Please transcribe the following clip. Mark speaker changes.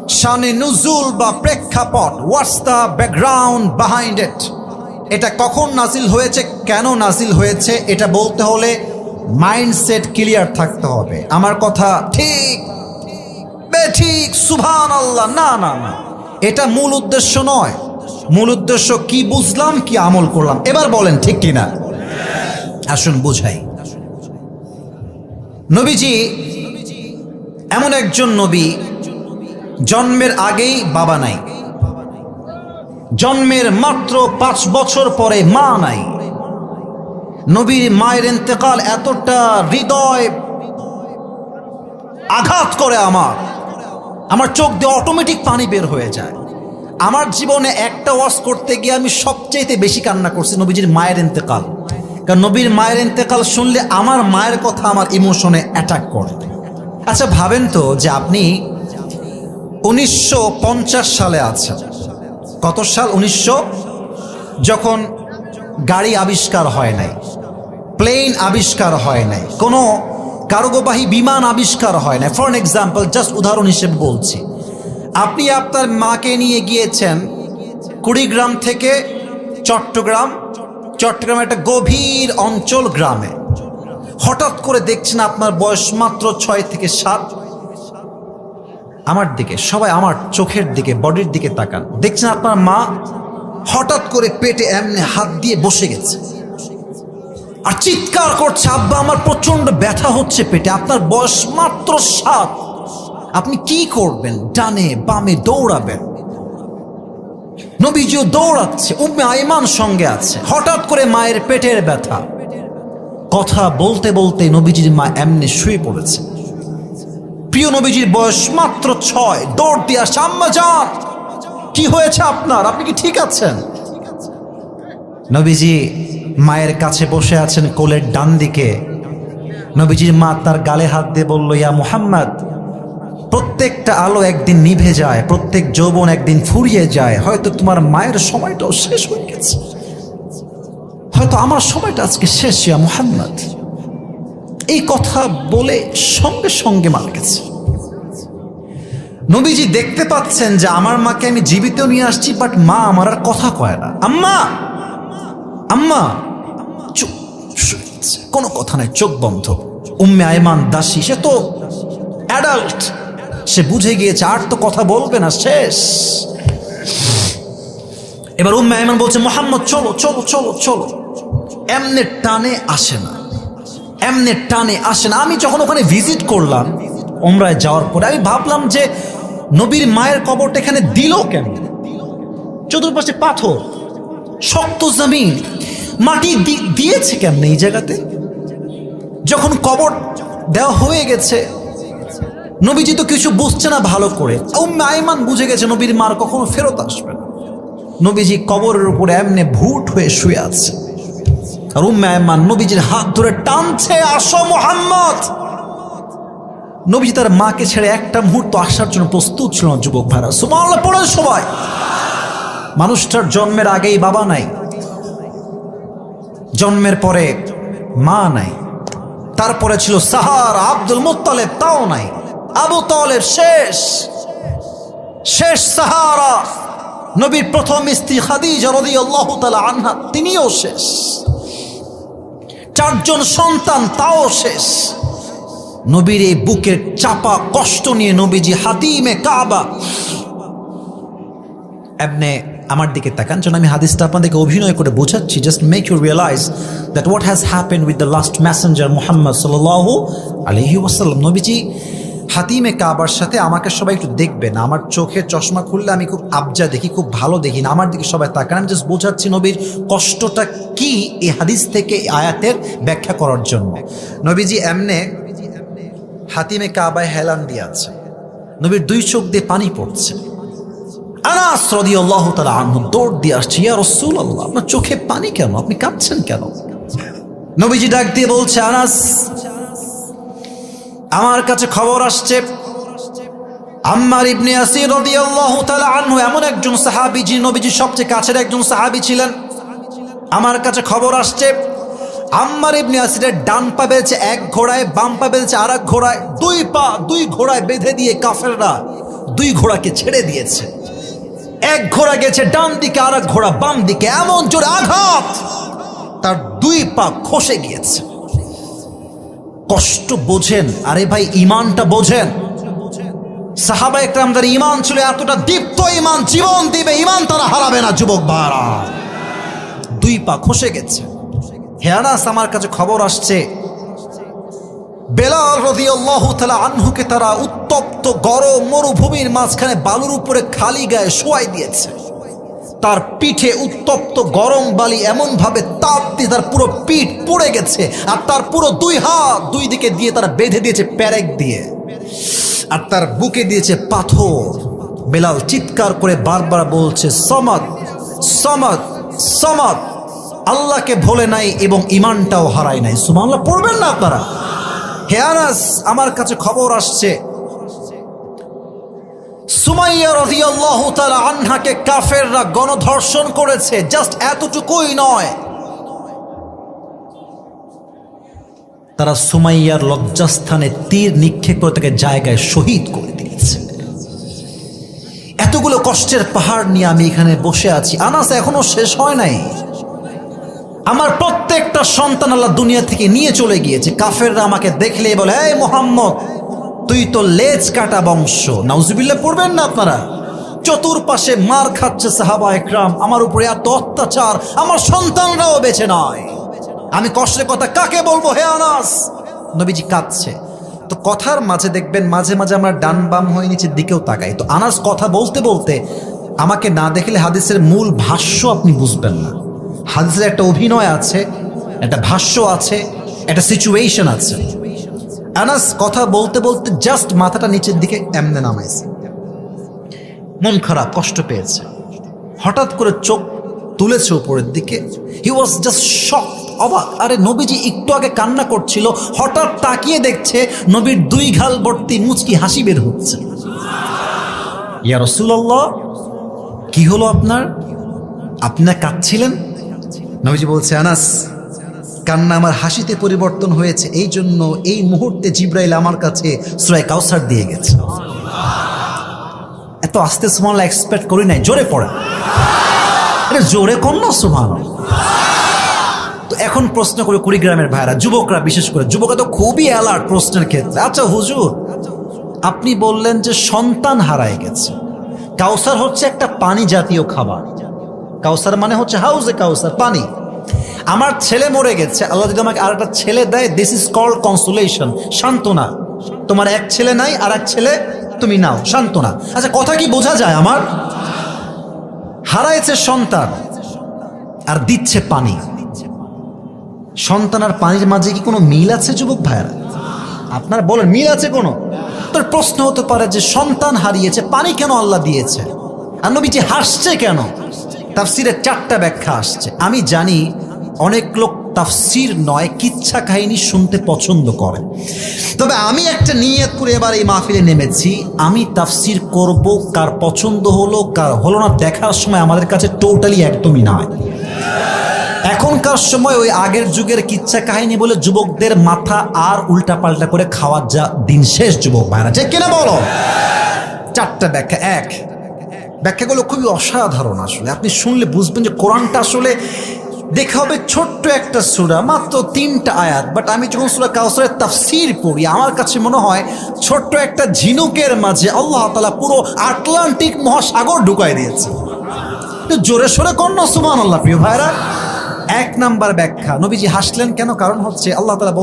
Speaker 1: শানে নুজুল বা প্রেক্ষাপট what's the background behind it এটা কখন নাজিল হয়েছে, কেন নাজিল হয়েছে, এটা বলতে হলে মাইন্ডসেট ক্লিয়ার থাকতে হবে। আমার কথা ঠিক? ঠিক সুভান আল্লাহ না না না। এটা মূল উদ্দেশ্য নয়। মূল উদ্দেশ্য কি বুঝলাম, কি আমল করলাম, এবার বলেন ঠিক কিনা? আসুন বুঝাই। নবীজি, এমন একজন নবী জন্মের আগেই বাবা নাই। জন্মের মাত্র পাঁচ বছর পরে মা নাই। নবীর মায়ের ইন্তেকাল এতটা হৃদয় আঘাত করে আমার। আমার চোখ দিয়ে অটোমেটিক পানি বের হয়ে যায়। আমার জীবনে একটা ওয়াশ করতে গিয়ে আমি সবচেয়ে বেশি কান্না করছি নবীজির মায়ের ইন্তেকাল। কারণ নবীর মায়ের ইন্তেকাল শুনলে আমার মায়ের কথা আমার ইমোশনে অ্যাটাক করে। আচ্ছা ভাবেন তো যে আপনি উনিশশো পঞ্চাশ সালে আছেন কত সাল? উনিশশো? যখন গাড়ি আবিষ্কার হয় নাই, প্লেন আবিষ্কার হয় নাই, কোনো কার্গোবাহী বিমান আবিষ্কার হয় নাই। ফর এক্সাম্পল জাস্ট উদাহরণ হিসেবে বলছি। আপনি আপনার মাকে নিয়ে গিয়েছেন কুড়িগ্রাম থেকে চট্টগ্রাম। চট্টগ্রাম একটা গভীর অঞ্চল গ্রামে। হঠাৎ করে দেখছেন আপনার বয়স মাত্র ছয় থেকে সাত। আমার দিকে, সবাই আমার চোখের দিকে, বডির দিকে তাকান। দেখছেন আপনার মা হঠাৎ করে পেটে এমনি হাত দিয়ে বসে গেছে। আর চিৎকার করছে, আব্বা, আমার প্রচণ্ড ব্যথা হচ্ছে পেটে, আপনার বয়স মাত্র সাত। আপনি কি করবেন? ডানে বামে দৌড়াবেন। নবীজিও দৌড়াচ্ছে, উম্মে আইমান সঙ্গে আছে। হঠাৎ করে মায়ের পেটের ব্যথা। কথা বলতে বলতে নবীজির মা এমনি শুয়ে পড়েছে। প্রিয় নবীজির বয়স মাত্র ছয়। দৌড় দিয়ে আসছে কি হয়েছে আপনার? আপনি কি ঠিক আছেন? নবীজি মায়ের কাছে বসে আছেন কোলের ডান দিকে। নবীজির মা তার গালে হাত দিয়ে বলল, ইয়া মুহাম্মদ, প্রত্যেকটা আলো একদিন নিভে যায়, প্রত্যেক যৌবন একদিন ফুরিয়ে যায়। হয়তো তোমার মায়ের সময়টাও শেষ হয়ে গেছে। হয়তো আমার সময়টা আজকে শেষ, ইয়া মুহাম্মদ। এই কথা বলে সঙ্গে সঙ্গে মারা গেছে। নবীজি দেখতে পাচ্ছেন যে আমার মাকে আমি জীবিত নিয়ে আসছি বাট মা আমার আর কথা কয় না। আম্মা! আম্মা! কোনো কথা নাই, চোখ বন্ধ। উম্মে আয়মান দাসী, সে তো অ্যাডাল্ট সে বুঝে গিয়েছে, আর তো কথা বলবে না, শেষ। এবার উম্মে আয়মান বলছে, মোহাম্মদ, চলো চলো চলো চলো। এমনে টানে আসে না। এমনে টানে আসে না। আমি যখন ওখানে ভিজিট করলাম ওমরায় যাওয়ার পরে আমি ভাবলাম যে নবীর মায়ের কবরটা এখানে দিল কেন? চতুর্পাশে পাথর, শক্ত জমিন, মাটি দিয়েছে কেমন এই জায়গাতে? যখন কবর দেওয়া হয়ে গেছে, নবীজি তো কিছু বুঝছে না ভালো করে। আইমান বুঝে গেছে নবীর মার কখনো ফেরত আসবে না। নবীজি কবরের উপরে এমনি ভুট হয়ে শুয়ে আছে। আর উম্মে নবীজির হাত ধরে টানছে, আসো মোহাম্মদ! নবীজি তার মাকে ছেড়ে একটা মুহূর্ত আসার জন্য প্রস্তুত ছিল না, যুবক ভাইরা। সুমাল্লাহ পড়ে সবাই। মানুষটার জন্মের আগেই বাবা নাই। জন্মের পরে মা নাই। তারপরে ছিল সাহার, আব্দুল মুত্তালেব, তাও নাই। আবু তালেব শেষ। শেষ সাহারা। নবীর প্রথম স্ত্রী খাদিজা রাদিয়াল্লাহু তাআলা আনহা, তিনিও শেষ। চারজন সন্তান, তাও শেষ। নবীর এই বুকের চাপা কষ্ট নিয়ে নবীজি হাতিমে কাবা। এমনে আমার দিকে তাকান, যেন আমি হাদিসটা আপনাদেরকে অভিনয় করে বোঝাচ্ছি। Just make you realise that what has happen with the last messenger Mohammad সাল্লাহ আলহি ওয়াসাল্লাম। নবীজি হাতিমে কাবার সাথে আমাকে সবাই একটু দেখবেন আমার চোখে চশমা খুললে আমি খুব আবজা দেখি, খুব ভালো দেখি না। আমার দিকে সবাই তাকান আমি জাস্ট বোঝাচ্ছি নবীর কষ্টটা কি এই হাদিস থেকে আয়াতের ব্যাখ্যা করার জন্য। নবীজি এমনে হাতিমে কাবায় হেলান দিয়ে আছে নবীর দুই চোখ দিয়ে পানি পড়ছে। আনাস দিয়ে আসছে রাসূলুল্লাহ, আপনার চোখে পানি কেন? আপনি কাঁদছেন কেন? নবীজি ডাক দিয়ে বলছে, আনাস আমার কাছে খবর আসছে, আম্মার ইবনে আসির রাদিয়াল্লাহু তাআলা আনহু এমন একজন সাহাবী যিনি নবীজির সবচেয়ে কাছের একজন সাহাবী ছিলেন। আমার কাছে খবর আসছে, আম্মার ইবনে আসিরের ডান পা বেঁধেছে এক ঘোড়ায়, বাম পা বেঁধেছে আর এক ঘোড়ায়, দুই পা দুই ঘোড়ায় বেঁধে দিয়ে কাফেররা দুই ঘোড়াকে ছেড়ে দিয়েছে। এক ঘোড়া গেছে ডান দিকে আর এক ঘোড়া বাম দিকে। এমন জোরে আঘাত! তার দুই পা খসে গিয়েছে। কষ্ট বোঝেন। আরে ভাই ইমানটা বোঝেন। সাহাবা একরামদের ইমান ছিল এতটা দীপ্ত ইমান জীবন দিবে ইমান তারা হারাবে না, যুবক ভাড়া দুই পা খসে গেছে। হেয়ানাস আমার কাছে খবর আসছে। বেলাল রদিয়াল্লাহু তাআলা আনহুকে তারা উত্তপ্ত, গরম মরুভূমির মাঝখানে বালুর উপরে খালি গায়ে শোয়াই দিয়েছে। তার পিঠে উত্তপ্ত গরম বালি এমন ভাবে তাপ দিয়ে তার পুরো পিঠ পড়ে গেছে আর তার পুরো দুই হাত দুই দিকে দিয়ে তারা বেঁধে দিয়েছে প্যারেক দিয়ে। আর তার বুকে দিয়েছে পাথর। বেলাল চিৎকার করে বারবার বলছে, সমাদ সমাদ সমাদ। আল্লাহকে ভোলে নাই এবং ইমানটাও হারায় নাই। সুমাল্লাহ পড়বেন না আপনারা। হে আনাস, আমার কাছে খবর আসছে। সুমাইয়া রাদিয়াল্লাহু তাআলা আনহাকে কাফেররা গণধর্ষণ করেছে, জাস্ট এতটুকুই নয়। তারা সুমাইয়ার লজ্জাস্থানে তীর নিক্ষেপ করে তাকে জায়গায় শহীদ করে দিয়েছে। এতগুলো কষ্টের পাহাড় নিয়ে আমি এখানে বসে আছি। আনাস, এখনও শেষ হয় নাই? আমার প্রত্যেকটা সন্তান আল্লাহ দুনিয়া থেকে নিয়ে চলে গিয়েছে। কাফেররা আমাকে দেখলে বলে, এই মোহাম্মদ তুই তো লেজ কাটা বংশ। নাউজুবিল্লাহ, পড়বেন না আপনারা? চতুর্পাশে মার খাচ্ছে সাহাবা একরাম, আমার উপরে এত অত্যাচার, আমার সন্তানরাও বেছে নয়। আমি কষ্টের কথা কাকে বলব? হে আনাস! নবীজি কাঁদছে। তো কথার মাঝে দেখবেন, মাঝে মাঝে আমরা ডান বাম হয়ে নিচের দিকেও তাকাই। তো আনাস কথা বলতে বলতে আমাকে না দেখলে হাদিসের মূল ভাষ্য আপনি বুঝবেন না। হাদিসের একটা অভিনয় আছে, একটা ভাষ্য আছে, একটা সিচুয়েশন আছে। আনাস কথা বলতে বলতে জাস্ট মাথাটা নিচের দিকে এমনে নামাইছে। মন খারাপ, কষ্ট পেয়েছে। হঠাৎ করে চোখ তুলেছে উপরের দিকে। হি ওয়াজ জাস্ট শক অবাক। আরে নবীজি একটু আগে কান্না করছিল, হঠাৎ তাকিয়ে দেখছে নবীর দুই ঘাল ভর্তি মুচকি হাসি বের হচ্ছে। ইয়া রসুল্লাহ কি হলো আপনার? আপনি কাঁদছিলেন? নবীজি বলছে, আনাস কান্না আমার হাসিতে পরিবর্তন হয়েছে, এই জন্য এই মুহূর্তে জিব্রাইল আমার কাছে সুরাই কাউসার দিয়ে গেছে। এত আস্তে সুমান এক্সপেক্ট করি নাই, জোরে পড়া। জোরে কর না সুমান তো এখন প্রশ্ন করে কুড়িগ্রামের ভাইরা, যুবকরা বিশেষ করে, যুবকরা তো খুবই অ্যালার্ট প্রশ্নের ক্ষেত্রে। আচ্ছা হুজুর, আপনি বললেন যে সন্তান হারায় গেছে। কাউসার হচ্ছে একটা পানি জাতীয় খাবার। কাউসার মানে হচ্ছে হাউজে কাউসার পানি। আমার ছেলে মরে গেছে, আল্লাহ যদি আমাকে আর একটা ছেলে দেয় দিস ইজ কল্ড কনসুলেশন সান্ত্বনা। তোমার এক ছেলে নাই আর এক ছেলে তুমি নাও, সান্ত্বনা। আচ্ছা কথা কি বোঝা যায় আমার? হারাইছে সন্তান আর দিচ্ছে পানি। সন্তান আর পানির মাঝে কি কোনো মিল আছে, যুবক ভাইয়ারা? আপনার বলেন, মিল আছে কোনো? তোর প্রশ্ন হতে পারে যে সন্তান হারিয়েছে, পানি কেন আল্লাহ দিয়েছে? আর নবীজি হাসছে কেন? তাফসিরের চারটা ব্যাখ্যা আসছে। আমি জানি অনেক লোক তাফসির নয়, কিচ্ছা কাহিনী শুনতে পছন্দ করে। তবে আমি একটা নিয়ত করে এবার এই মাহফিলে নেমেছি। আমি তাফসির করব, কার পছন্দ হলো, কার হলো না, দেখার সময় আমাদের কাছে টোটালি একদমই নয় এখনকার সময় ওই আগের যুগের কিচ্ছা কাহিনী বলে যুবকদের মাথা আর উল্টা পাল্টা করে খাওয়ার যা দিন শেষ, যুবক ভাইরা। যে কেনা বলো? চারটা ব্যাখ্যা, এক। ব্যাখ্যাগুলো খুবই অসাধারণ আসলে। আপনি শুনলে বুঝবেন যে কোরআনটা আসলে দেখা হবে ছোট্ট একটা সুরা, মাত্র তিনটা আয়াত বাট আমি যখন সুরা কাউসরের তাফসির পড়ি, আমার কাছে মনে হয় ছোট্ট একটা ঝিনুকের মাঝে আল্লাহ তালা পুরো আটলান্টিক মহাসাগর ঢুকাই দিয়েছে। জোরে সোরে কন্য সুমান আল্লাহ প্রিয় ভাইরা এক নাম্বার ব্যাখ্যা। নবীজি হাসলেন কেন? কারণ হচ্ছে আল্লাহ তালা